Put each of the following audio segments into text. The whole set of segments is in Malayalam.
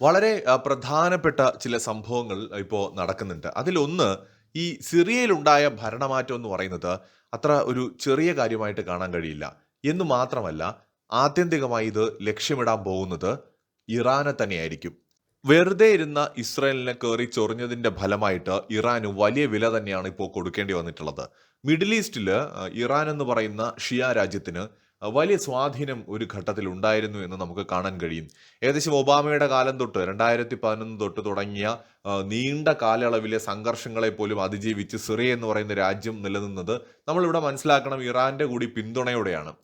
വളരെ പ്രധാനപ്പെട്ട ചില സംഭവങ്ങൾ ഇപ്പോൾ നടക്കുന്നുണ്ട്. അതിലൊന്ന് ഈ സിറിയയിലുണ്ടായ ഭരണമാറ്റം എന്ന് പറയുന്നത് അത്ര ഒരു ചെറിയ കാര്യമായിട്ട് കാണാൻ കഴിയില്ല. എന്ന് മാത്രമല്ല ആത്യന്തികമായി ഇത് ലക്ഷ്യമിടാൻ പോകുന്നത് ഇറാനെ തന്നെയായിരിക്കും. വെറുതെ ഇരുന്ന ഇസ്രായേലിനെ കയറി ചൊറിഞ്ഞതിന്റെ ഫലമായിട്ട് ഇറാന് വലിയ വില തന്നെയാണ് ഇപ്പോൾ കൊടുക്കേണ്ടി വന്നിട്ടുള്ളത്. മിഡിൽ ഈസ്റ്റിൽ ഇറാൻ എന്ന് പറയുന്ന ഷിയ രാജ്യത്തിന് വലിയ സ്വാധീനം ഒരു ഘട്ടത്തിൽ ഉണ്ടായിരുന്നു എന്ന് നമുക്ക് കാണാൻ കഴിയും. ഏകദേശം ഒബാമയുടെ കാലം തൊട്ട് രണ്ടായിരത്തി പതിനൊന്ന് തൊട്ട് തുടങ്ങിയ നീണ്ട കാലയളവിലെ സംഘർഷങ്ങളെ പോലും അതിജീവിച്ച് സിറിയ എന്ന് പറയുന്ന രാജ്യം നിലനിന്നത് നമ്മളിവിടെ മനസ്സിലാക്കണം ഇറാന്റെ കൂടി പിന്തുണയോടെയാണ്.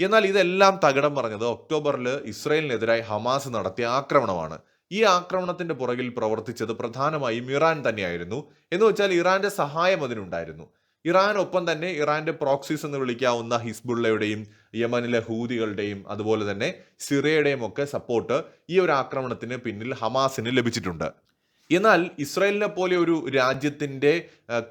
എന്നാൽ ഇതെല്ലാം തകിടം പറഞ്ഞത് ഒക്ടോബറിൽ ഇസ്രയേലിനെതിരായി ഹമാസ് നടത്തിയ ആക്രമണമാണ്. ഈ ആക്രമണത്തിന്റെ പുറകിൽ പ്രവർത്തിച്ചത് പ്രധാനമായും ഇറാൻ തന്നെയായിരുന്നു. എന്ന് വെച്ചാൽ ഇറാന്റെ സഹായം അതിനുണ്ടായിരുന്നു. ഇറാൻ ഒപ്പം തന്നെ ഇറാന്റെ പ്രോക്സീസ് എന്ന് വിളിക്കാവുന്ന ഹിസ്ബുള്ളയുടെയും യമനിലെ ഹൂതികളുടെയും അതുപോലെ തന്നെ സിറിയയുടെയും ഒക്കെ സപ്പോർട്ട് ഈ ഒരു ആക്രമണത്തിന് പിന്നിൽ ഹമാസിന് ലഭിച്ചിട്ടുണ്ട്. എന്നാൽ ഇസ്രായേലിനെ പോലെ ഒരു രാജ്യത്തിന്റെ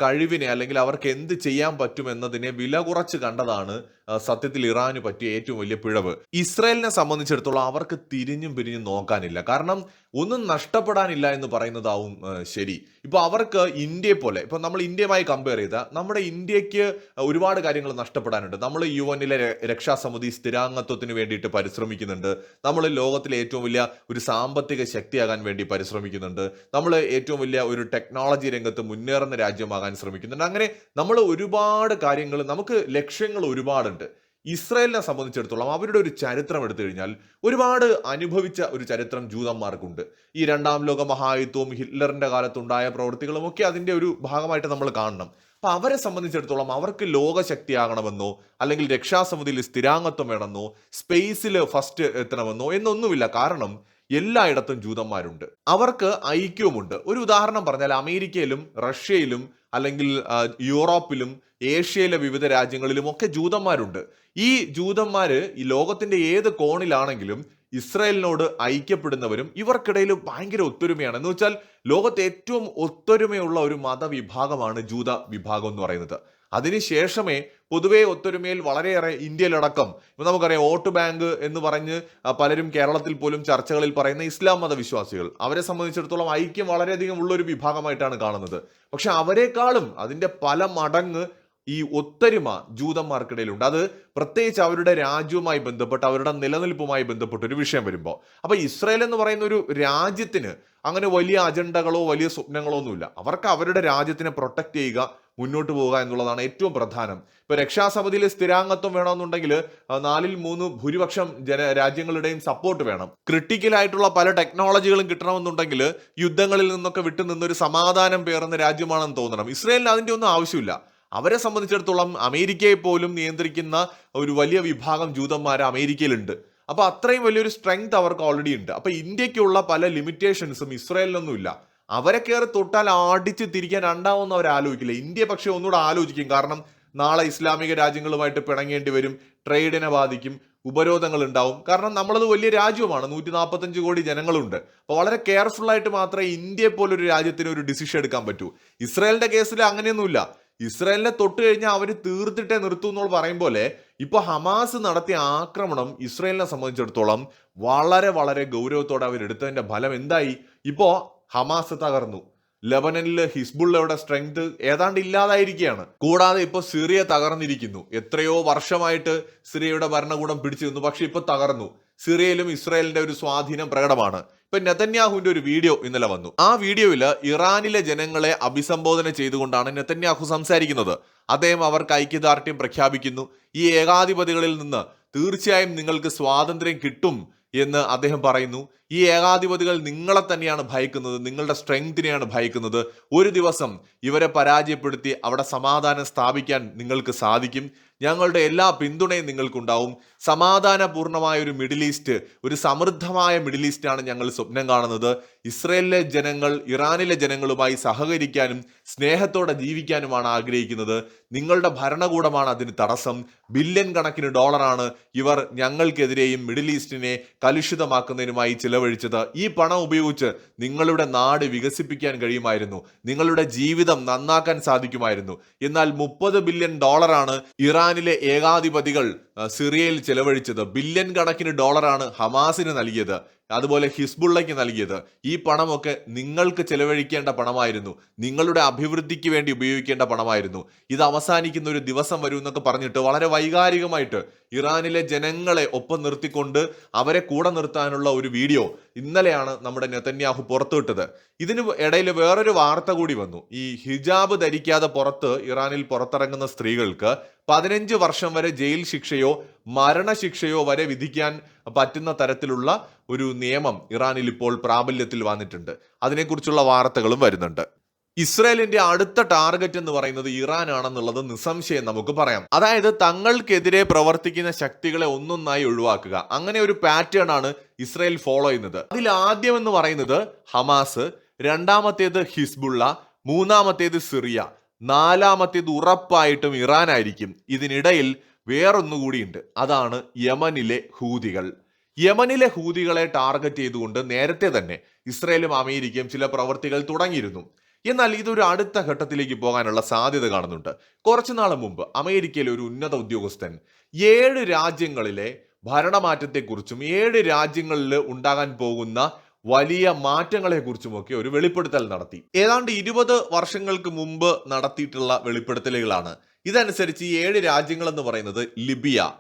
കഴിവിനെ അല്ലെങ്കിൽ അവർക്ക് എന്ത് ചെയ്യാൻ പറ്റുമെന്നതിനെ വില കുറച്ച് കണ്ടതാണ് സത്യത്തിൽ ഇറാന് പറ്റിയ ഏറ്റവും വലിയ പിഴവ്. ഇസ്രായേലിനെ സംബന്ധിച്ചിടത്തോളം അവർക്ക് തിരിഞ്ഞും പിരിഞ്ഞും നോക്കാനില്ല. കാരണം ഒന്നും നഷ്ടപ്പെടാനില്ല എന്ന് പറയുന്നതാവും ശരി. ഇപ്പൊ അവർക്ക് ഇന്ത്യയെ പോലെ ഇപ്പൊ നമ്മൾ ഇന്ത്യയുമായി കമ്പയർ ചെയ്ത നമ്മുടെ ഇന്ത്യയ്ക്ക് ഒരുപാട് കാര്യങ്ങൾ നഷ്ടപ്പെടാനുണ്ട്. നമ്മൾ യു എനിലെ രക്ഷാസമിതി സ്ഥിരാംഗത്വത്തിന് വേണ്ടിയിട്ട് പരിശ്രമിക്കുന്നുണ്ട്. നമ്മൾ ലോകത്തിലെ ഏറ്റവും വലിയ ഒരു സാമ്പത്തിക ശക്തിയാകാൻ വേണ്ടി പരിശ്രമിക്കുന്നുണ്ട്. നമ്മൾ ഏറ്റവും വലിയ ഒരു ടെക്നോളജി രംഗത്ത് മുന്നേറുന്ന രാജ്യമാകാൻ ശ്രമിക്കുന്നുണ്ട്. അങ്ങനെ നമ്മൾ ഒരുപാട് കാര്യങ്ങൾ നമുക്ക് ലക്ഷ്യങ്ങൾ ഒരുപാടുണ്ട്. ഇസ്രായേലിനെ സംബന്ധിച്ചിടത്തോളം അവരുടെ ഒരു ചരിത്രം എടുത്തു കഴിഞ്ഞാൽ ഒരുപാട് അനുഭവിച്ച ഒരു ചരിത്രം ജൂതന്മാർക്കുണ്ട്. ഈ രണ്ടാം ലോക മഹായുദ്ധവും ഹിറ്റ്ലറിന്റെ കാലത്തുണ്ടായ പ്രവൃത്തികളും ഒക്കെ അതിന്റെ ഒരു ഭാഗമായിട്ട് നമ്മൾ കാണണം. അപ്പൊ അവരെ സംബന്ധിച്ചിടത്തോളം അവർക്ക് ലോകശക്തിയാകണമെന്നോ അല്ലെങ്കിൽ രക്ഷാസമിതിയിൽ സ്ഥിരാംഗത്വം വേണമെന്നോ സ്പേസിൽ ഫസ്റ്റ് എത്തണമെന്നോ എന്നൊന്നുമില്ല. കാരണം എല്ലായിടത്തും ജൂതന്മാരുണ്ട്. അവർക്ക് ഐക്യവുമുണ്ട്. ഒരു ഉദാഹരണം പറഞ്ഞാൽ അമേരിക്കയിലും റഷ്യയിലും അല്ലെങ്കിൽ യൂറോപ്പിലും ഏഷ്യയിലെ വിവിധ രാജ്യങ്ങളിലും ഒക്കെ ജൂതന്മാരുണ്ട്. ഈ ജൂതന്മാർ ഈ ലോകത്തിന്റെ ഏത് കോണിലാണെങ്കിലും ഇസ്രായേലിനോട് ഐക്യപ്പെടുന്നവരും ഇവർക്കിടയിൽ ഭയങ്കര ഒത്തൊരുമയാണ്. എന്ന് വെച്ചാൽ ലോകത്തെ ഏറ്റവും ഒത്തൊരുമയുള്ള ഒരു മതവിഭാഗമാണ് ജൂത വിഭാഗം എന്ന് പറയുന്നത്. അതിനുശേഷമേ പൊതുവെ ഒത്തൊരുമയിൽ വളരെയേറെ ഇന്ത്യയിലടക്കം ഇപ്പം നമുക്കറിയാം വോട്ട് ബാങ്ക് എന്ന് പറഞ്ഞ് പലരും കേരളത്തിൽ പോലും ചർച്ചകളിൽ പറയുന്ന ഇസ്ലാം മതവിശ്വാസികൾ. അവരെ സംബന്ധിച്ചിടത്തോളം ഐക്യം വളരെയധികം ഉള്ള ഒരു വിഭാഗമായിട്ടാണ് കാണുന്നത്. പക്ഷെ അവരെക്കാളും അതിന്റെ പല മടങ്ങ് ഈ ഒത്തൊരുമ ജൂതന്മാർക്കിടയിലുണ്ട്. അത് പ്രത്യേകിച്ച് അവരുടെ രാജ്യവുമായി ബന്ധപ്പെട്ട് അവരുടെ നിലനിൽപ്പുമായി ബന്ധപ്പെട്ട് ഒരു വിഷയം വരുമ്പോൾ അപ്പൊ ഇസ്രായേൽ എന്ന് പറയുന്ന ഒരു രാജ്യത്തിന് അങ്ങനെ വലിയ അജണ്ടകളോ വലിയ സ്വപ്നങ്ങളോ ഒന്നുമില്ല. അവർക്ക് അവരുടെ രാജ്യത്തിനെ പ്രൊട്ടക്ട് ചെയ്യുക മുന്നോട്ട് പോവുക എന്നുള്ളതാണ് ഏറ്റവും പ്രധാനം. ഇപ്പൊ രക്ഷാസമിതിയിൽ സ്ഥിരാംഗത്വം വേണമെന്നുണ്ടെങ്കിൽ നാലിൽ മൂന്ന് ഭൂരിപക്ഷം ജന രാജ്യങ്ങളുടെയും സപ്പോർട്ട് വേണം. ക്രിട്ടിക്കൽ ആയിട്ടുള്ള പല ടെക്നോളജികളും കിട്ടണമെന്നുണ്ടെങ്കിൽ യുദ്ധങ്ങളിൽ നിന്നൊക്കെ വിട്ടു നിന്നൊരു സമാധാനം പേറുന്ന രാജ്യമാണെന്ന് തോന്നണം. ഇസ്രയേലിന് അതിന്റെ ഒന്നും ആവശ്യമില്ല. അവരെ സംബന്ധിച്ചിടത്തോളം അമേരിക്കയെ പോലും നിയന്ത്രിക്കുന്ന ഒരു വലിയ വിഭാഗം ജൂതന്മാർ അമേരിക്കയിലുണ്ട്. അപ്പോൾ അത്രയും വലിയൊരു സ്ട്രെങ്ത് അവർക്ക് ഓൾറെഡി ഉണ്ട്. അപ്പൊ ഇന്ത്യക്കുള്ള പല ലിമിറ്റേഷൻസും ഇസ്രായേലിനൊന്നുമില്ല. അവരെ കയറി തൊട്ടാൽ ആടിച്ച് തിരിക്കാൻ രണ്ടാവുന്ന അവർ ആലോചിക്കില്ല. ഇന്ത്യ പക്ഷേ ഒന്നുകൂടെ ആലോചിക്കും. കാരണം നാളെ ഇസ്ലാമിക രാജ്യങ്ങളുമായിട്ട് പിണങ്ങേണ്ടി വരും. ട്രേഡിനെ ബാധിക്കും. ഉപരോധങ്ങൾ ഉണ്ടാവും. കാരണം നമ്മളത് വലിയ രാജ്യമാണ് നൂറ്റി നാൽപ്പത്തഞ്ച് കോടി ജനങ്ങളുണ്ട്. അപ്പോൾ വളരെ കെയർഫുൾ ആയിട്ട് മാത്രമേ ഇന്ത്യയെ പോലൊരു രാജ്യത്തിന് ഒരു ഡിസിഷൻ എടുക്കാൻ പറ്റൂ. ഇസ്രായേലിന്റെ കേസിൽ അങ്ങനെയൊന്നുമില്ല. ഇസ്രായേലിനെ തൊട്ട് കഴിഞ്ഞാൽ അവർ തീർത്തിട്ടേ നിർത്തൂ എന്നുള്ള പറയും പോലെ ഇപ്പൊ ഹമാസ് നടത്തിയ ആക്രമണം ഇസ്രായേലിനെ സംബന്ധിച്ചിടത്തോളം വളരെ വളരെ ഗൗരവത്തോടെ അവർ എടുത്തതിന്റെ ഫലം എന്തായി? ഇപ്പോ ഹമാസ് തകർന്നു. ലെബനനിൽ ഹിസ്ബുള്ളയുടെ സ്ട്രെങ്ത് ഏതാണ്ട് ഇല്ലാതായിരിക്കുകയാണ്. കൂടാതെ ഇപ്പൊ സിറിയ തകർന്നിരിക്കുന്നു. എത്രയോ വർഷമായിട്ട് സിറിയയുടെ ഭരണകൂടം പിടിച്ചു നിന്നു പക്ഷെ ഇപ്പൊ തകർന്നു. സിറിയയിലും ഇസ്രായേലിന്റെ ഒരു സ്വാധീനം പ്രകടമാണ്. ഇപ്പൊ നെതന്യാഹുവിന്റെ ഒരു വീഡിയോ ഇന്നലെ വന്നു. ആ വീഡിയോയിൽ ഇറാനിലെ ജനങ്ങളെ അഭിസംബോധന ചെയ്തുകൊണ്ടാണ് നെതന്യാഹു സംസാരിക്കുന്നത്. അദ്ദേഹം അവർക്ക് ഐക്യദാർഢ്യം പ്രഖ്യാപിക്കുന്നു. ഈ ഏകാധിപതികളിൽ നിന്ന് തീർച്ചയായും നിങ്ങൾക്ക് സ്വാതന്ത്ര്യം കിട്ടും എന്ന് അദ്ദേഹം പറയുന്നു. ഈ ഏകാധിപതികൾ നിങ്ങളെ തന്നെയാണ് ഭയക്കുന്നത്. നിങ്ങളുടെ സ്ട്രെങ്തിനെയാണ് ഭയക്കുന്നത്. ഒരു ദിവസം ഇവരെ പരാജയപ്പെടുത്തി അവിടെ സമാധാനം സ്ഥാപിക്കാൻ നിങ്ങൾക്ക് സാധിക്കും. ഞങ്ങളുടെ എല്ലാ പിന്തുണയും നിങ്ങൾക്കുണ്ടാവും. സമാധാനപൂർണമായ ഒരു മിഡിൽ ഈസ്റ്റ് ഒരു സമൃദ്ധമായ മിഡിൽ ഈസ്റ്റാണ് ഞങ്ങൾ സ്വപ്നം കാണുന്നത്. ഇസ്രയേലിലെ ജനങ്ങൾ ഇറാനിലെ ജനങ്ങളുമായി സഹകരിക്കാനും സ്നേഹത്തോടെ ജീവിക്കാനുമാണ് ആഗ്രഹിക്കുന്നത്. നിങ്ങളുടെ ഭരണകൂടമാണ് അതിന് തടസ്സം. ബില്യൺ കണക്കിന് ഡോളറാണ് ഇവർ ഞങ്ങൾക്കെതിരെയും മിഡിൽ ഈസ്റ്റിനെ കലുഷിതമാക്കുന്നതിനുമായി ചിലവഴിച്ചത്. ഈ പണം ഉപയോഗിച്ച് നിങ്ങളുടെ നാട് വികസിപ്പിക്കാൻ കഴിയുമായിരുന്നു. നിങ്ങളുടെ ജീവിതം നന്നാക്കാൻ സാധിക്കുമായിരുന്നു. എന്നാൽ മുപ്പത് ബില്യൺ ഡോളറാണ് ഇറാനിലെ ഏകാധിപതികൾ സിറിയയിൽ ചെലവഴിച്ചത്. ബില്യൺ കണക്കിന് ഡോളറാണ് ഹമാസിന് നൽകിയത്. അതുപോലെ ഹിസ്ബുള്ളയ്ക്ക് നൽകിയത്. ഈ പണമൊക്കെ നിങ്ങൾക്ക് ചെലവഴിക്കേണ്ട പണമായിരുന്നു. നിങ്ങളുടെ അഭിവൃദ്ധിക്ക് വേണ്ടി ഉപയോഗിക്കേണ്ട പണമായിരുന്നു. ഇത് അവസാനിക്കുന്ന ഒരു ദിവസം വരും എന്നൊക്കെ പറഞ്ഞിട്ട് വളരെ വൈകാരികമായിട്ട് ഇറാനിലെ ജനങ്ങളെ ഒപ്പം നിർത്തിക്കൊണ്ട് അവരെ കൂടെ നിർത്താനുള്ള ഒരു വീഡിയോ ഇന്നലെയാണ് നമ്മുടെ നെതന്യാഹു പുറത്തുവിട്ടത്. ഇതിന് ഇടയിൽ വേറൊരു വാർത്ത കൂടി വന്നു. ഈ ഹിജാബ് ധരിക്കാതെ പുറത്ത് ഇറാനിൽ പുറത്തിറങ്ങുന്ന സ്ത്രീകൾക്ക് പതിനഞ്ച് വർഷം വരെ ജയിൽ ശിക്ഷയോ മരണശിക്ഷയോ വരെ വിധിക്കാൻ പറ്റുന്ന തരത്തിലുള്ള ഒരു നിയമം ഇറാനിൽ ഇപ്പോൾ പ്രാബല്യത്തിൽ വന്നിട്ടുണ്ട്. അതിനെക്കുറിച്ചുള്ള വാർത്തകളും വരുന്നുണ്ട്. ഇസ്രായേലിന്റെ അടുത്ത ടാർഗറ്റ് എന്ന് പറയുന്നത് ഇറാൻ ആണെന്നുള്ളത് നിസ്സംശയം നമുക്ക് പറയാം. അതായത് തങ്ങൾക്കെതിരെ പ്രവർത്തിക്കുന്ന ശക്തികളെ ഒന്നൊന്നായി ഒഴിവാക്കുക. അങ്ങനെ ഒരു പാറ്റേൺ ആണ് ഇസ്രായേൽ ഫോളോ ചെയ്യുന്നത്. അതിൽ ആദ്യം എന്ന് പറയുന്നത് ഹമാസ് രണ്ടാമത്തേത് ഹിസ്ബുള്ള മൂന്നാമത്തേത് സിറിയ നാലാമത്തേത് ഉറപ്പായിട്ടും ഇറാൻ ആയിരിക്കും ഇതിനിടയിൽ വേറൊന്നുകൂടിയുണ്ട്. അതാണ് യമനിലെ ഹൂതികൾ. യമനിലെ ഹൂതികളെ ടാർഗറ്റ് ചെയ്തുകൊണ്ട് നേരത്തെ തന്നെ ഇസ്രയേലും അമേരിക്കയും ചില പ്രവർത്തികൾ തുടങ്ങിയിരുന്നു. എന്നാൽ ഇതൊരു അടുത്ത ഘട്ടത്തിലേക്ക് പോകാനുള്ള സാധ്യത കാണുന്നുണ്ട്. കുറച്ചു നാൾ മുമ്പ് അമേരിക്കയിലെ ഒരു ഉന്നത ഉദ്യോഗസ്ഥൻ ഏഴ് രാജ്യങ്ങളിലെ ഭരണമാറ്റത്തെക്കുറിച്ചും ഏഴ് രാജ്യങ്ങളിൽ ഉണ്ടാകാൻ പോകുന്ന വലിയ മാറ്റങ്ങളെക്കുറിച്ചുമൊക്കെ ഒരു വെളിപ്പെടുത്തൽ നടത്തി. ഏതാണ്ട് ഇരുപത് വർഷങ്ങൾക്ക് മുമ്പ് നടത്തിയിട്ടുള്ള വെളിപ്പെടുത്തലുകളാണ്. ഇതനുസരിച്ച് ഈ ഏഴ് രാജ്യങ്ങൾ എന്ന് പറയുന്നത് Libya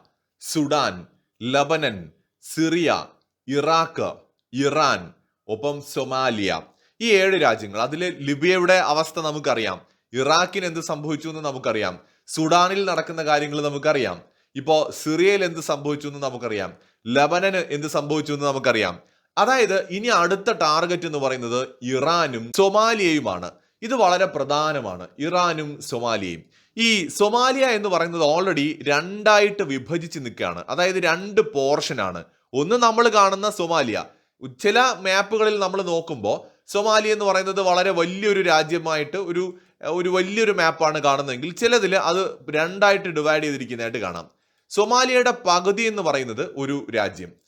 Sudan Lebanon Syria Iraq Iran ഒപ്പം സൊമാലിയ. ഈ ഏഴ് രാജ്യങ്ങൾ അതിൽ ലിബിയയുടെ അവസ്ഥ നമുക്കറിയാം. ഇറാഖിന് എന്ത് സംഭവിച്ചു എന്ന് നമുക്കറിയാം. സുഡാനിൽ നടക്കുന്ന കാര്യങ്ങൾ നമുക്കറിയാം. ഇപ്പോൾ സിറിയയിൽ എന്ത് സംഭവിച്ചു എന്ന് നമുക്കറിയാം. ലബനന് എന്ത് സംഭവിച്ചു എന്ന് നമുക്കറിയാം. അതായത് ഇനി അടുത്ത ടാർഗറ്റ് എന്ന് പറയുന്നത് ഇറാനും സൊമാലിയയുമാണ്. ഇത് വളരെ പ്രധാനമാണ്. ഇറാനും സൊമാലിയയും. ഈ സൊമാലിയ എന്ന് പറയുന്നത് ഓൾറെഡി രണ്ടായിട്ട് വിഭജിച്ച് നിൽക്കുകയാണ്. അതായത് രണ്ട് പോർഷനാണ് ഒന്ന് നമ്മൾ കാണുന്ന സൊമാലിയ. ചില മാപ്പുകളിൽ നമ്മൾ നോക്കുമ്പോൾ സൊമാലിയ എന്ന് പറയുന്നത് വളരെ വലിയൊരു രാജ്യമായിട്ട് ഒരു ഒരു വലിയൊരു മാപ്പാണ് കാണുന്നതെങ്കിൽ ചിലതിൽ അത് രണ്ടായിട്ട് ഡിവൈഡ് ചെയ്തിരിക്കുന്നതായിട്ട് കാണാം. സൊമാലിയയുടെ പകുതി എന്ന് പറയുന്നത് ഒരു രാജ്യം.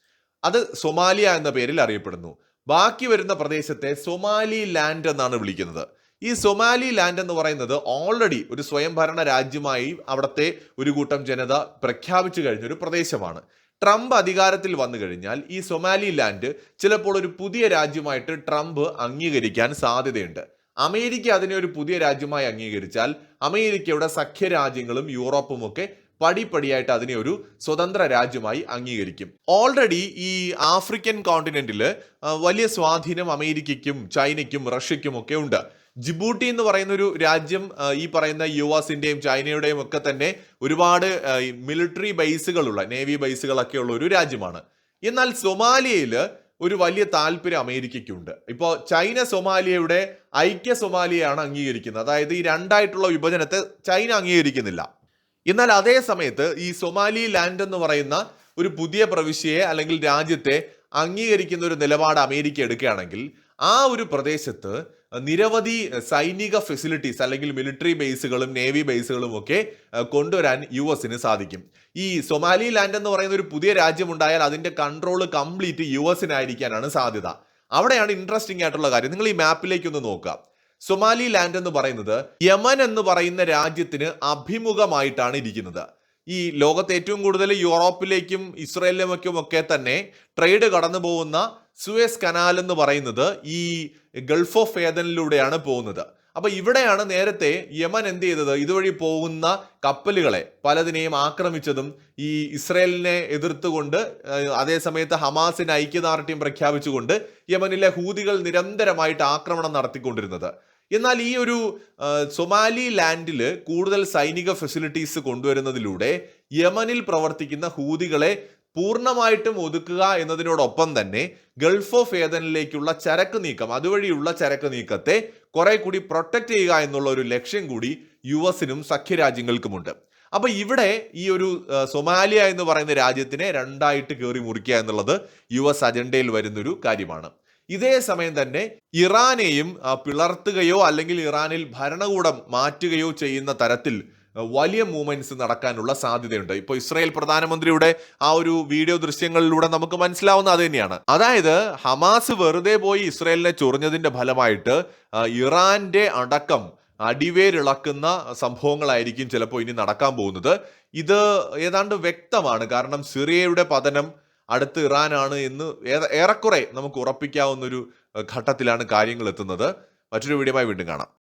അത് സൊമാലിയ എന്ന പേരിൽ അറിയപ്പെടുന്നു. ബാക്കി വരുന്ന പ്രദേശത്തെ സൊമാലി ലാൻഡ് എന്നാണ് വിളിക്കുന്നത്. ഈ സൊമാലി ലാൻഡ് എന്ന് പറയുന്നത് ഓൾറെഡി ഒരു സ്വയംഭരണ രാജ്യമായി അവിടുത്തെ ഒരു കൂട്ടം ജനത പ്രഖ്യാപിച്ചു കഴിഞ്ഞ ഒരു പ്രദേശമാണ്. ട്രംപ് അധികാരത്തിൽ വന്നു കഴിഞ്ഞാൽ ഈ സൊമാലി ലാൻഡ് ചിലപ്പോൾ ഒരു പുതിയ രാജ്യമായിട്ട് ട്രംപ് അംഗീകരിക്കാൻ സാധ്യതയുണ്ട്. അമേരിക്ക അതിനെ ഒരു പുതിയ രാജ്യമായി അംഗീകരിച്ചാൽ അമേരിക്കയുടെ സഖ്യ രാജ്യങ്ങളും യൂറോപ്പും ഒക്കെ പടിപടിയായിട്ട് അതിനെ ഒരു സ്വതന്ത്ര രാജ്യമായി അംഗീകരിക്കും. ഓൾറെഡി ഈ ആഫ്രിക്കൻ കോണ്ടിനെന്റിൽ വലിയ സ്വാധീനം അമേരിക്കയ്ക്കും ചൈനയ്ക്കും റഷ്യയ്ക്കും ഒക്കെ ഉണ്ട്. ജിബൂട്ടി എന്ന് പറയുന്ന ഒരു രാജ്യം ഈ പറയുന്ന യു എസിന്റെയും ചൈനയുടെയും ഒക്കെ തന്നെ ഒരുപാട് മിലിറ്ററി ബേസുകളുള്ള നേവി ബേസുകളൊക്കെ ഉള്ള ഒരു രാജ്യമാണ്. എന്നാൽ സൊമാലിയയിൽ ഒരു വലിയ താല്പര്യം അമേരിക്കയ്ക്കുണ്ട്. ഇപ്പോൾ ചൈന സൊമാലിയയുടെ ഐക്യ സൊമാലിയയാണ് അംഗീകരിക്കുന്നത്. അതായത് ഈ രണ്ടായിട്ടുള്ള വിഭജനത്തെ ചൈന അംഗീകരിക്കുന്നില്ല. എന്നാൽ അതേ സമയത്ത് ഈ സൊമാലി ലാൻഡ് എന്ന് പറയുന്ന ഒരു പുതിയ പ്രവിശ്യയെ അല്ലെങ്കിൽ രാജ്യത്തെ അംഗീകരിക്കുന്ന ഒരു നിലപാട് അമേരിക്ക എടുക്കുകയാണെങ്കിൽ ആ ഒരു പ്രദേശത്ത് നിരവധി സൈനിക ഫെസിലിറ്റീസ് അല്ലെങ്കിൽ മിലിറ്ററി ബേസുകളും നേവി ബേസുകളും ഒക്കെ കൊണ്ടുവരാൻ യു എസിന് സാധിക്കും. ഈ സൊമാലി ലാൻഡ് എന്ന് പറയുന്ന ഒരു പുതിയ രാജ്യം ഉണ്ടായാൽ അതിന്റെ കൺട്രോൾ കംപ്ലീറ്റ് യു എസിനായിരിക്കാനാണ് സാധ്യത. അവിടെയാണ് ഇൻട്രസ്റ്റിംഗ് ആയിട്ടുള്ള കാര്യം. നിങ്ങൾ ഈ മാപ്പിലേക്ക് ഒന്ന് നോക്കുക. സൊമാലി ലാൻഡ് എന്ന് പറയുന്നത് യമൻ എന്ന് പറയുന്ന രാജ്യത്തിന് അഭിമുഖമായിട്ടാണ് ഇരിക്കുന്നത്. ഈ ലോകത്ത് ഏറ്റവും കൂടുതൽ യൂറോപ്പിലേക്കും ഇസ്രയേലിലേക്കും ഒക്കെ തന്നെ ട്രേഡ് കടന്നു പോകുന്ന സുവേസ് കനാൽ എന്ന് പറയുന്നത് ഈ ഗൾഫ് ഓഫ് ഏതനിലൂടെയാണ് പോകുന്നത്. അപ്പൊ ഇവിടെയാണ് നേരത്തെ യമൻ എന്ത് ചെയ്തത്? ഇതുവഴി പോകുന്ന കപ്പലുകളെ പലതിനെയും ആക്രമിച്ചതും ഈ ഇസ്രയേലിനെ എതിർത്തുകൊണ്ട് അതേസമയത്ത് അതേ സമയത്ത് ഹമാസിന് ഐക്യദാർഢ്യം പ്രഖ്യാപിച്ചുകൊണ്ട് യമനിലെ ഹൂതികൾ നിരന്തരമായിട്ട് ആക്രമണം നടത്തിക്കൊണ്ടിരുന്നത്. എന്നാൽ ഈ ഒരു സൊമാലി ലാൻഡിൽ കൂടുതൽ സൈനിക ഫെസിലിറ്റീസ് കൊണ്ടുവരുന്നതിലൂടെ യമനിൽ പ്രവർത്തിക്കുന്ന ഹൂതികളെ പൂർണമായിട്ടും ഒതുക്കുക എന്നതിനോടൊപ്പം തന്നെ ഗൾഫ് ഓഫ് ഏതനിലേക്കുള്ള ചരക്ക് നീക്കം അതുവഴിയുള്ള ചരക്ക് നീക്കത്തെ കുറെ കൂടി പ്രൊട്ടക്ട് ചെയ്യുക എന്നുള്ള ഒരു ലക്ഷ്യം കൂടി യു എസിനും സഖ്യരാജ്യങ്ങൾക്കുമുണ്ട്. അപ്പൊ ഇവിടെ ഈ ഒരു സൊമാലിയ എന്ന് പറയുന്ന രാജ്യത്തിനെ രണ്ടായിട്ട് കയറി മുറിക്കുക എന്നുള്ളത് യു എസ് അജണ്ടയിൽ വരുന്നൊരു കാര്യമാണ്. ഇതേ സമയം തന്നെ ഇറാനെയും പിളർത്തുകയോ അല്ലെങ്കിൽ ഇറാനിൽ ഭരണകൂടം മാറ്റുകയോ ചെയ്യുന്ന തരത്തിൽ വലിയ മൂവ്മെന്റ്സ് നടക്കാനുള്ള സാധ്യതയുണ്ട്. ഇപ്പോൾ ഇസ്രായേൽ പ്രധാനമന്ത്രിയുടെ ആ ഒരു വീഡിയോ ദൃശ്യങ്ങളിലൂടെ നമുക്ക് മനസ്സിലാവുന്ന അത് തന്നെയാണ്. അതായത് ഹമാസ് വെറുതെ പോയി ഇസ്രായേലിനെ ചൊറിഞ്ഞതിന്റെ ഫലമായിട്ട് ഇറാന്റെ അടക്കം അടിവേരിളക്കുന്ന സംഭവങ്ങളായിരിക്കും ചിലപ്പോൾ ഇനി നടക്കാൻ പോകുന്നത്. ഇത് ഏതാണ്ട് വ്യക്തമാണ്. കാരണം സിറിയയുടെ പതനം അടുത്ത് ഇറാനാണ് എന്ന് ഏറെക്കുറെ നമുക്ക് ഉറപ്പിക്കാവുന്ന ഒരു ഘട്ടത്തിലാണ് കാര്യങ്ങൾ എത്തുന്നത് മറ്റൊരു വീഡിയോയുമായി വീണ്ടും കാണാം.